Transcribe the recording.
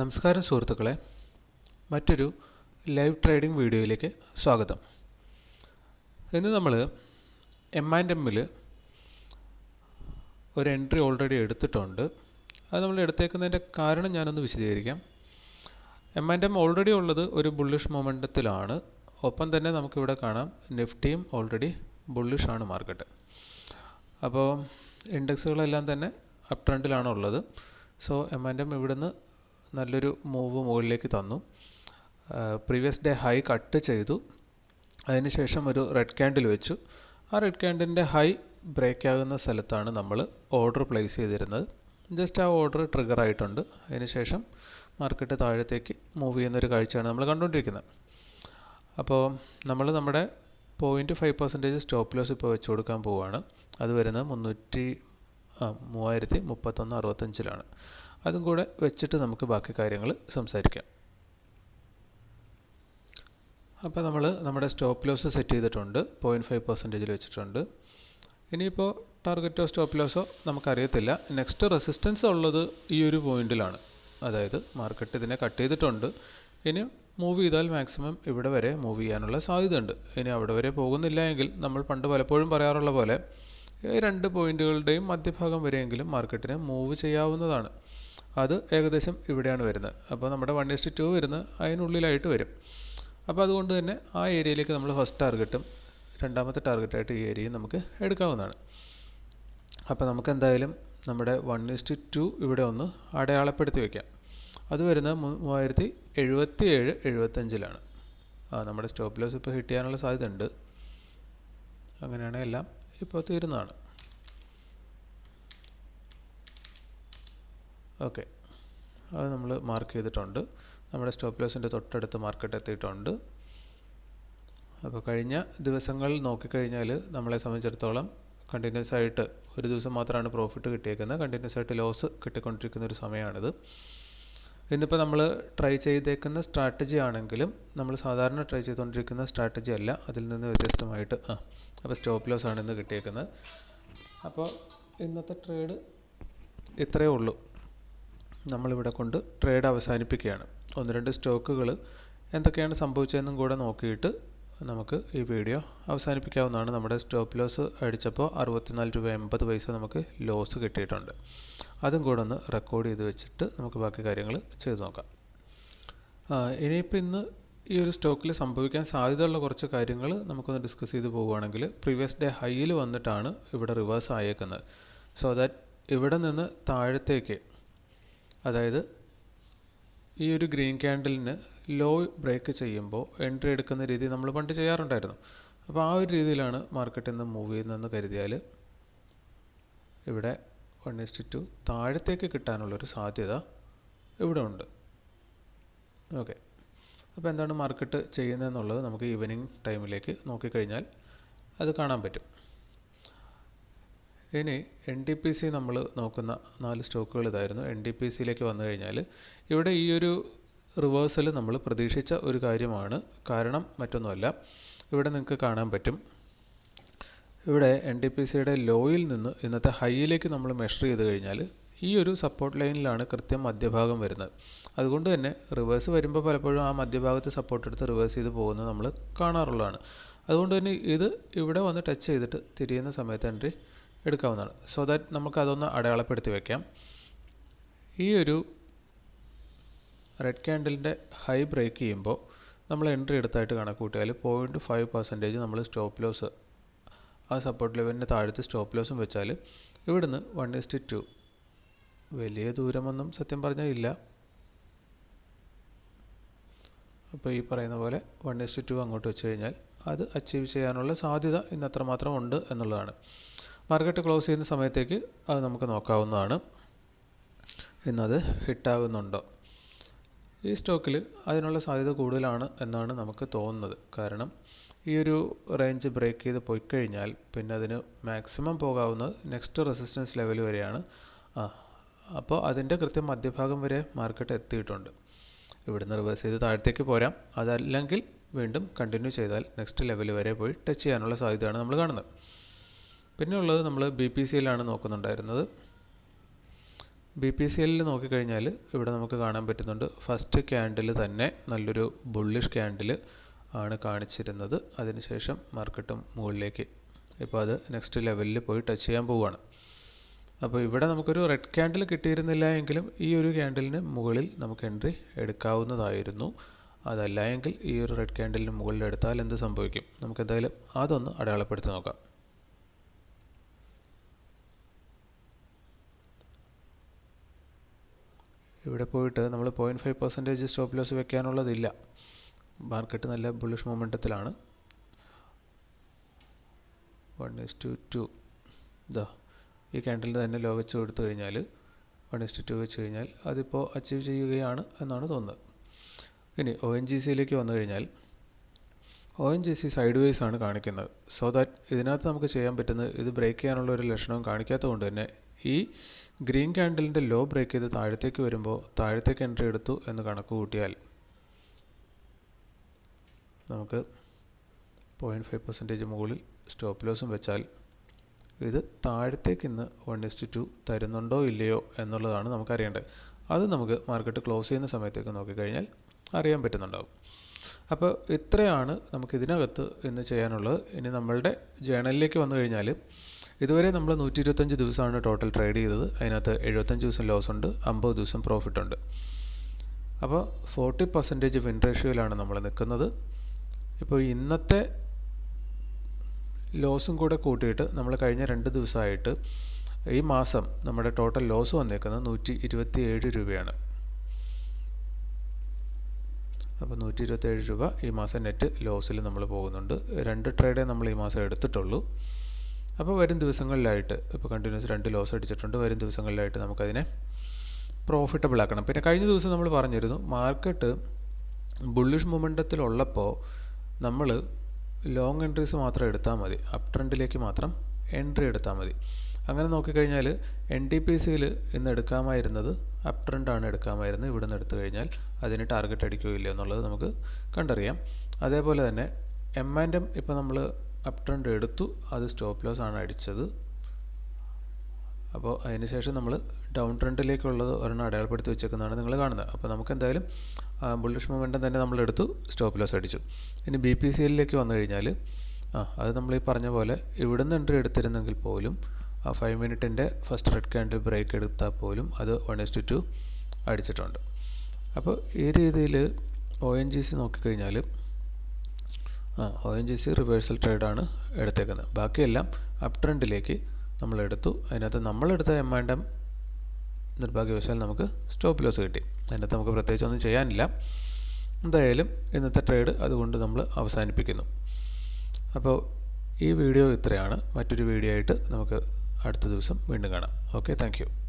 നമസ്കാരം സുഹൃത്തുക്കളെ. മറ്റൊരു ലൈവ് ട്രേഡിംഗ് വീഡിയോയിലേക്ക് സ്വാഗതം. ഇന്ന് നമ്മൾ എം ആൻഡ് എമ്മിൽ ഒരു എൻട്രി ഓൾറെഡി എടുത്തിട്ടുണ്ട്. അത് നമ്മൾ എടുത്തേക്കുന്നതിന്റെ കാരണം ഞാനൊന്ന് വിശദീകരിക്കാം. എം ആൻഡ് എം ഓൾറെഡി ഉള്ളത് ഒരു ബുള്ളിഷ് മൊമെന്റത്തിലാണ്. ഒപ്പം തന്നെ നമുക്കിവിടെ കാണാം നിഫ്റ്റിയും ഓൾറെഡി ബുള്ളിഷാണ് മാർക്കറ്റ്. അപ്പോൾ ഇൻഡെക്സുകളെല്ലാം തന്നെ അപ് ട്രെൻഡിലാണ് ഉള്ളത് സോ എം ആൻഡ് എം ഇവിടുന്ന് നല്ലൊരു മൂവ് മുകളിലേക്ക് തന്നു. പ്രീവിയസ് ഡേ ഹൈ കട്ട് ചെയ്തു. അതിനുശേഷം ഒരു റെഡ് ക്യാൻഡിൽ വെച്ചു. ആ റെഡ് ക്യാൻഡിന്റെ ഹൈ ബ്രേക്ക് ആകുന്ന സ്ഥലത്താണ് നമ്മൾ ഓർഡർ പ്ലേസ് ചെയ്തിരുന്നത്. ജസ്റ്റ് ആ ഓർഡർ ട്രിഗർ ആയിട്ടുണ്ട്. അതിനുശേഷം മാർക്കറ്റ് താഴത്തേക്ക് മൂവ് ചെയ്യുന്നൊരു കാഴ്ചയാണ് നമ്മൾ കണ്ടുകൊണ്ടിരിക്കുന്നത്. അപ്പോൾ നമ്മൾ നമ്മുടെ point five percentage stop loss ഇപ്പോൾ വെച്ച് കൊടുക്കാൻ പോവുകയാണ് അത് വരുന്നത് മുന്നൂറ്റി മൂവായിരത്തി മുപ്പത്തൊന്ന് അറുപത്തഞ്ചിലാണ്. അതും കൂടെ വെച്ചിട്ട് നമുക്ക് ബാക്കി കാര്യങ്ങൾ സംസാരിക്കാം. അപ്പോൾ നമ്മൾ നമ്മുടെ സ്റ്റോപ്പ് ലോസ് സെറ്റ് ചെയ്തിട്ടുണ്ട്. പോയിന്റ് ഫൈവ് പെർസെന്റേജിൽ വെച്ചിട്ടുണ്ട്. ഇനിയിപ്പോൾ ടാർഗറ്റോ സ്റ്റോപ്പ് ലോസോ നമുക്കറിയത്തില്ല. നെക്സ്റ്റ് റെസിസ്റ്റൻസ് ഉള്ളത് ഈ ഒരു പോയിന്റിലാണ് അതായത് മാർക്കറ്റ് ഇതിനെ കട്ട് ചെയ്തിട്ടുണ്ട്. ഇനി മൂവ് ചെയ്താൽ മാക്സിമം ഇവിടെ വരെ മൂവ് ചെയ്യാനുള്ള സാധ്യതയുണ്ട്. ഇനി അവിടെ വരെ പോകുന്നില്ല എങ്കിൽ നമ്മൾ പണ്ട് പലപ്പോഴും പറയാറുള്ള പോലെ രണ്ട് പോയിന്റുകളുടെയും മധ്യഭാഗം വരെയെങ്കിലും മാർക്കറ്റിനെ മൂവ് ചെയ്യാവുന്നതാണ്. അത് ഏകദേശം ഇവിടെയാണ് വരുന്നത്. അപ്പോൾ നമ്മുടെ വൺ ഇസ്റ്റ് ടു വരുന്നത് അതിനുള്ളിലായിട്ട് വരും. അപ്പോൾ അതുകൊണ്ട് തന്നെ ആ ഏരിയയിലേക്ക് നമ്മൾ ഫസ്റ്റ് ടാർഗറ്റും രണ്ടാമത്തെ ടാർഗറ്റായിട്ട് ഈ ഏരിയയും നമുക്ക് എടുക്കാവുന്നതാണ്. അപ്പോൾ നമുക്ക് എന്തായാലും നമ്മുടെ വൺ ഇസ്റ്റ് ടു ഇവിടെ ഒന്ന് അടയാളപ്പെടുത്തി വയ്ക്കാം അത് വരുന്നത് മൂവായിരത്തി എഴുപത്തി ഏഴ് എഴുപത്തഞ്ചിലാണ് ആ നമ്മുടെ സ്റ്റോപ്പ് ലോസ് ഇപ്പോൾ ഹിറ്റ് ചെയ്യാനുള്ള സാധ്യത ഉണ്ട് അങ്ങനെയാണെങ്കിൽ എല്ലാം ഇപ്പോൾ തീരുന്നതാണ്. ഓക്കെ. അത് നമ്മൾ മാർക്ക് ചെയ്തിട്ടുണ്ട്. നമ്മുടെ സ്റ്റോപ്പ് ലോസിന്റെ തൊട്ടടുത്ത് മാർക്കറ്റ് എത്തിയിട്ടുണ്ട്. അപ്പോൾ കഴിഞ്ഞ ദിവസങ്ങൾ നോക്കിക്കഴിഞ്ഞാൽ നമ്മളെ സംബന്ധിച്ചിടത്തോളം കണ്ടിന്യൂസ് ആയിട്ട് ഒരു ദിവസം മാത്രമാണ് പ്രോഫിറ്റ് കിട്ടിയേക്കുന്നത്. കണ്ടിന്യൂസ് ആയിട്ട് ലോസ് കിട്ടിക്കൊണ്ടിരിക്കുന്ന ഒരു സമയമാണിത്. ഇന്നിപ്പോൾ നമ്മൾ ട്രൈ ചെയ്തേക്കുന്ന സ്ട്രാറ്റജി ആണെങ്കിലും നമ്മൾ സാധാരണ ട്രൈ ചെയ്തുകൊണ്ടിരിക്കുന്ന സ്ട്രാറ്റജി അല്ല. അതിൽ നിന്ന് വ്യത്യസ്തമായിട്ട് ആ അപ്പോൾ സ്റ്റോപ്പ് ലോസ് ആണ് ഇന്ന് കിട്ടിയേക്കുന്നത്. അപ്പോൾ ഇന്നത്തെ ട്രേഡ് ഇത്രയേ ഉള്ളൂ. നമ്മളിവിടെ കൊണ്ട് ട്രേഡ് അവസാനിപ്പിക്കുകയാണ്. ഒന്ന് രണ്ട് സ്റ്റോക്കുകൾ എന്തൊക്കെയാണ് സംഭവിച്ചതെന്നും കൂടെ നോക്കിയിട്ട് നമുക്ക് ഈ വീഡിയോ അവസാനിപ്പിക്കാവുന്നതാണ്. നമ്മുടെ സ്റ്റോപ്പ് ലോസ് അടിച്ചപ്പോൾ അറുപത്തിനാല് രൂപ എൺപത് പൈസ നമുക്ക് ലോസ് കിട്ടിയിട്ടുണ്ട്. അതും കൂടെ ഒന്ന് റെക്കോർഡ് ചെയ്ത് വെച്ചിട്ട് നമുക്ക് ബാക്കി കാര്യങ്ങൾ ചെയ്തു നോക്കാം. ഇനിയിപ്പോൾ ഇന്ന് ഈ ഒരു സ്റ്റോക്കിൽ സംഭവിക്കാൻ സാധ്യതയുള്ള കുറച്ച് കാര്യങ്ങൾ നമുക്കൊന്ന് ഡിസ്കസ് ചെയ്ത് പോവുകയാണെങ്കിൽ പ്രീവിയസ് ഡേ ഹൈയിൽ വന്നിട്ടാണ് ഇവിടെ റിവേഴ്സ് ആയേക്കുന്നത്. സോ ദാറ്റ് ഇവിടെ നിന്ന് താഴത്തേക്ക് അതായത് ഈ ഒരു ഗ്രീൻ ക്യാൻഡലിന് ലോ ബ്രേക്ക് ചെയ്യുമ്പോൾ എൻട്രി എടുക്കുന്ന രീതി നമ്മൾ പണ്ട് ചെയ്യാറുണ്ടായിരുന്നു. അപ്പോൾ ആ ഒരു രീതിയിലാണ് മാർക്കറ്റിൽ നിന്ന് മൂവ് ചെയ്യുന്നതെന്ന് കരുതിയാൽ ഇവിടെ വൺ ഇസ്റ്റ് ടു താഴത്തേക്ക് കിട്ടാനുള്ളൊരു സാധ്യത ഇവിടെ ഉണ്ട്. ഓക്കെ. അപ്പോൾ എന്താണ് മാർക്കറ്റ് ചെയ്യുന്നതെന്നുള്ളത് നമുക്ക് ഈവനിങ് ടൈമിലേക്ക് നോക്കിക്കഴിഞ്ഞാൽ അത് കാണാൻ പറ്റും. ഇനി എൻ ഡി പി സി നമ്മൾ നോക്കുന്ന നാല് സ്റ്റോക്കുകൾ ഇതായിരുന്നു. എൻ ഡി പി സിയിലേക്ക് വന്നു കഴിഞ്ഞാൽ ഇവിടെ ഈ ഒരു റിവേഴ്സൽ നമ്മൾ പ്രതീക്ഷിച്ച ഒരു കാര്യമാണ്. കാരണം മറ്റൊന്നുമല്ല. ഇവിടെ നിങ്ങൾക്ക് കാണാൻ പറ്റും. ഇവിടെ എൻ ഡി പി സിയുടെ ലോയിൽ നിന്ന് ഇന്നത്തെ ഹൈയിലേക്ക് നമ്മൾ മെഷർ ചെയ്ത് കഴിഞ്ഞാൽ ഈ ഒരു സപ്പോർട്ട് ലൈനിലാണ് കൃത്യം മധ്യഭാഗം വരുന്നത്. അതുകൊണ്ട് തന്നെ റിവേഴ്സ് വരുമ്പോൾ പലപ്പോഴും ആ മധ്യഭാഗത്ത് സപ്പോർട്ട് എടുത്ത് റിവേഴ്സ് ചെയ്ത് പോകുന്നത് നമ്മൾ കാണാറുള്ളതാണ്. അതുകൊണ്ട് തന്നെ ഇത് ഇവിടെ വന്ന് ടച്ച് ചെയ്തിട്ട് തിരിയുന്ന സമയത്ത് എൻട്രി എടുക്കാവുന്നതാണ്. സോ ദാറ്റ് നമുക്ക് അതൊന്ന് അടയാളപ്പെടുത്തി വയ്ക്കാം ഈ ഒരു റെഡ് ക്യാൻഡലിന്റെ ഹൈ ബ്രേക്ക് ചെയ്യുമ്പോൾ നമ്മൾ എൻട്രി എടുത്തായിട്ട് കണക്കൂട്ടിയാൽ പോയിന്റ് ഫൈവ് പെർസെന്റേജ് നമ്മൾ സ്റ്റോപ്പ് ലോസ് ആ സപ്പോർട്ട് ലെവലിന്റെ താഴത്ത് സ്റ്റോപ്പ് ലോസും വെച്ചാൽ ഇവിടുന്ന് വൺ ഇസ്റ്റ് ടു വലിയ ദൂരമൊന്നും സത്യം പറഞ്ഞാൽ ഇല്ല. അപ്പോൾ ഈ പറയുന്ന പോലെ വൺ ഇസ്റ്റ് ടു അങ്ങോട്ട് വെച്ച് കഴിഞ്ഞാൽ അത് അച്ചീവ് ചെയ്യാനുള്ള സാധ്യത ഇന്ന് അത്രമാത്രം ഉണ്ട് എന്നുള്ളതാണ്. മാർക്കറ്റ് ക്ലോസ് ചെയ്യുന്ന സമയത്തേക്ക് അത് നമുക്ക് നോക്കാവുന്നതാണ്. ഇന്നത് ഹിറ്റാകുന്നുണ്ടോ ഈ സ്റ്റോക്കിൽ അതിനുള്ള സാധ്യത കൂടുതലാണ് എന്നാണ് നമുക്ക് തോന്നുന്നത്. കാരണം ഈ ഒരു റേഞ്ച് ബ്രേക്ക് ചെയ്ത് പോയി കഴിഞ്ഞാൽ പിന്നെ അതിന് മാക്സിമം പോകാവുന്നത് നെക്സ്റ്റ് റെസിസ്റ്റൻസ് ലെവൽ വരെയാണ്. ആ അപ്പോൾ അതിന്റെ കൃത്യം മധ്യഭാഗം വരെ മാർക്കറ്റ് എത്തിയിട്ടുണ്ട്. ഇവിടുന്ന് റിവേഴ്സ് ചെയ്ത് താഴത്തേക്ക് പോരാം. അതല്ലെങ്കിൽ വീണ്ടും കണ്ടിന്യൂ ചെയ്താൽ നെക്സ്റ്റ് ലെവൽ വരെ പോയി ടച്ച് ചെയ്യാനുള്ള സാധ്യതയാണ് നമ്മൾ കാണുന്നത്. പിന്നെ ഉള്ളത് നമ്മൾ ബി പി സി എല്ലാണ് നോക്കുന്നുണ്ടായിരുന്നത്. ബി പി സി എല്ലിൽ നോക്കിക്കഴിഞ്ഞാൽ ഇവിടെ നമുക്ക് കാണാൻ പറ്റുന്നുണ്ട് ഫസ്റ്റ് ക്യാൻഡിൽ തന്നെ നല്ലൊരു ബുള്ളിഷ് ക്യാൻഡിൽ ആണ് കാണിച്ചിരുന്നത്. അതിനുശേഷം മാർക്കറ്റും മുകളിലേക്ക് ഇപ്പോൾ അത് നെക്സ്റ്റ് ലെവലിൽ പോയി ടച്ച് ചെയ്യാൻ പോവുകയാണ്. അപ്പോൾ ഇവിടെ നമുക്കൊരു റെഡ് ക്യാൻഡിൽ കിട്ടിയിരുന്നില്ല എങ്കിലും ഈ ഒരു ക്യാൻഡിലിന് മുകളിൽ നമുക്ക് എൻട്രി എടുക്കാവുന്നതായിരുന്നു. അതല്ല എങ്കിൽ ഈ ഒരു റെഡ് ക്യാൻഡിലിന് മുകളിൽ എടുത്താൽ എന്ത് സംഭവിക്കും? നമുക്ക് എന്തായാലും അതൊന്ന് അടയാളപ്പെടുത്തി നോക്കാം. ഇവിടെ പോയിട്ട് നമ്മൾ point five percentage stop loss വെക്കാനുള്ളതില്ല. Market നല്ല ബുള്ളിഷ് മൊമെന്റത്തിലാണ് വൺ ഇസ് ടു ടു ഇതാ ഈ ക്യാൻഡലിൽ തന്നെ ലോ വെച്ച് കൊടുത്തു കഴിഞ്ഞാൽ വൺ ഇസ് ടു വെച്ച് കഴിഞ്ഞാൽ അതിപ്പോൾ അച്ചീവ് ചെയ്യുകയാണ് എന്നാണ് തോന്നുന്നത്. ഇനി ഒ എൻ ജി സിയിലേക്ക് വന്നു കഴിഞ്ഞാൽ O N G C sideways ആണ് കാണിക്കുന്നത്. സോ ദാറ്റ് ഇതിനകത്ത് നമുക്ക് ചെയ്യാൻ പറ്റുന്നത് ഇത് ബ്രേക്ക് ചെയ്യാനുള്ള ഒരു ലക്ഷണവും കാണിക്കാത്തത് കൊണ്ട് തന്നെ ഈ ഗ്രീൻ ക്യാൻഡലിന്റെ ലോ ബ്രേക്ക് ചെയ്ത് താഴത്തേക്ക് വരുമ്പോൾ താഴത്തേക്ക് എൻട്രി എടുത്തു എന്ന് കണക്ക് കൂട്ടിയാൽ നമുക്ക് പോയിന്റ് ഫൈവ് പെർസെന്റേജ് മുകളിൽ സ്റ്റോപ്പ് ലോസും വെച്ചാൽ ഇത് താഴത്തേക്ക് ഇന്ന് വൺ ഇസ്റ്റ് ടു തരുന്നുണ്ടോ ഇല്ലയോ എന്നുള്ളതാണ് നമുക്ക് അറിയേണ്ടത് അത് നമുക്ക് മാർക്കറ്റ് ക്ലോസ് ചെയ്യുന്ന സമയത്തേക്ക് നോക്കിക്കഴിഞ്ഞാൽ അറിയാൻ പറ്റുന്നുണ്ടാവും. അപ്പോൾ ഇത്രയാണ് നമുക്ക് ഇതിനകത്ത് ഇന്ന് ചെയ്യാനുള്ളത്. ഇനി നമ്മളുടെ ജേണലിലേക്ക് വന്നു കഴിഞ്ഞാൽ ഇതുവരെ നമ്മൾ നൂറ്റി ഇരുപത്തഞ്ച് ദിവസമാണ് ടോട്ടൽ ട്രേഡ് ചെയ്തത്. അതിനകത്ത് എഴുപത്തഞ്ച് ദിവസം ലോസ് ഉണ്ട് അമ്പത് ദിവസം പ്രോഫിറ്റ് ഉണ്ട്. അപ്പോൾ ഫോർട്ടി പെർസെന്റേജ് വിൻ റേഷ്യോയിലാണ് നമ്മൾ നിൽക്കുന്നത്. ഇപ്പോൾ ഇന്നത്തെ ലോസും കൂടെ കൂട്ടിയിട്ട് നമ്മൾ കഴിഞ്ഞ രണ്ട് ദിവസമായിട്ട് ഈ മാസം നമ്മുടെ ടോട്ടൽ ലോസ് വന്നേക്കുന്നത് നൂറ്റി ഇരുപത്തി ഏഴ് രൂപയാണ്. അപ്പോൾ നൂറ്റി ഇരുപത്തേഴ് രൂപ ഈ മാസം നെറ്റ് ലോസിൽ നമ്മൾ പോകുന്നുണ്ട്. രണ്ട് ട്രേഡേ നമ്മൾ ഈ മാസം എടുത്തിട്ടുള്ളൂ. അപ്പോൾ വരും ദിവസങ്ങളിലായിട്ട് ഇപ്പോൾ കണ്ടിന്യൂസ് രണ്ട് ലോസ് അടിച്ചിട്ടുണ്ട്. വരും ദിവസങ്ങളിലായിട്ട് നമുക്കതിനെ പ്രോഫിറ്റബിൾ ആക്കണം. പിന്നെ കഴിഞ്ഞ ദിവസം നമ്മൾ പറഞ്ഞിരുന്നു മാർക്കറ്റ് ബുള്ളിഷ് മൊമെന്റത്തിലുള്ളപ്പോൾ നമ്മൾ ലോങ് എൻട്രീസ് മാത്രം എടുത്താൽ മതി. അപ് ട്രെൻഡിലേക്ക് മാത്രം എൻട്രി എടുത്താൽ മതി. അങ്ങനെ നോക്കിക്കഴിഞ്ഞാൽ എൻ ടി പി സിയിൽ ഇന്ന് എടുക്കാമായിരുന്നത് അപ് ട്രെൻഡാണ് എടുക്കാമായിരുന്നത്. ഇവിടെ നിന്ന് എടുത്തു കഴിഞ്ഞാൽ അതിന് ടാർഗറ്റ് അടിക്കുകയില്ല എന്നുള്ളത് നമുക്ക് കണ്ടറിയാം. അതേപോലെ തന്നെ എം ആൻഡ് എം ഇപ്പോൾ നമ്മൾ അപ് ട്രെൻഡ് എടുത്തു. അത് സ്റ്റോപ്പ് ലോസ് ആണ് അടിച്ചത്. അപ്പോൾ അതിന് ശേഷം നമ്മൾ ഡൗൺ ട്രെൻഡിലേക്കുള്ളത് ഒരെണ്ണം അടയാളപ്പെടുത്തി വെച്ചേക്കുന്നതാണ് നിങ്ങൾ കാണുന്നത്. അപ്പോൾ നമുക്ക് എന്തായാലും ബുള്ളിഷ് മൊമെന്റം തന്നെ നമ്മൾ എടുത്തു സ്റ്റോപ്പ് ലോസ് അടിച്ചു. ഇനി ബി പി സി എല്ലിലേക്ക് വന്നു കഴിഞ്ഞാൽ ആ അത് നമ്മൾ ഈ പറഞ്ഞ പോലെ ഇവിടുന്ന് എൻട്രി എടുത്തിരുന്നെങ്കിൽ പോലും ആ ഫൈവ് മിനിറ്റിന്റെ ഫസ്റ്റ് റെഡ് ക്യാൻഡിൽ ബ്രേക്ക് എടുത്താൽ പോലും അത് വൺ എസ് ടു അടിച്ചിട്ടുണ്ട്. അപ്പോൾ ഈ രീതിയിൽ ഒ എൻ ജി സി നോക്കിക്കഴിഞ്ഞാൽ O N G C reversal ട്രേഡാണ് എടുത്തേക്കുന്നത്. ബാക്കിയെല്ലാം അപ് ട്രെൻഡിലേക്ക് നമ്മൾ എടുത്തു. അതിനകത്ത് നമ്മളെടുത്ത എം ആൻഡ് എം നിർഭാഗ്യവശാൽ നമുക്ക് സ്റ്റോപ്പ് ലോസ് കിട്ടി. അതിനകത്ത് നമുക്ക് പ്രത്യേകിച്ച് ഒന്നും ചെയ്യാനില്ല. എന്തായാലും ഇന്നത്തെ ട്രേഡ് അതുകൊണ്ട് നമ്മൾ അവസാനിപ്പിക്കുന്നു. അപ്പോൾ ഈ വീഡിയോ ഇത്രയാണ്. മറ്റൊരു വീഡിയോ ആയിട്ട് നമുക്ക് അടുത്ത ദിവസം വീണ്ടും കാണാം. Okay thank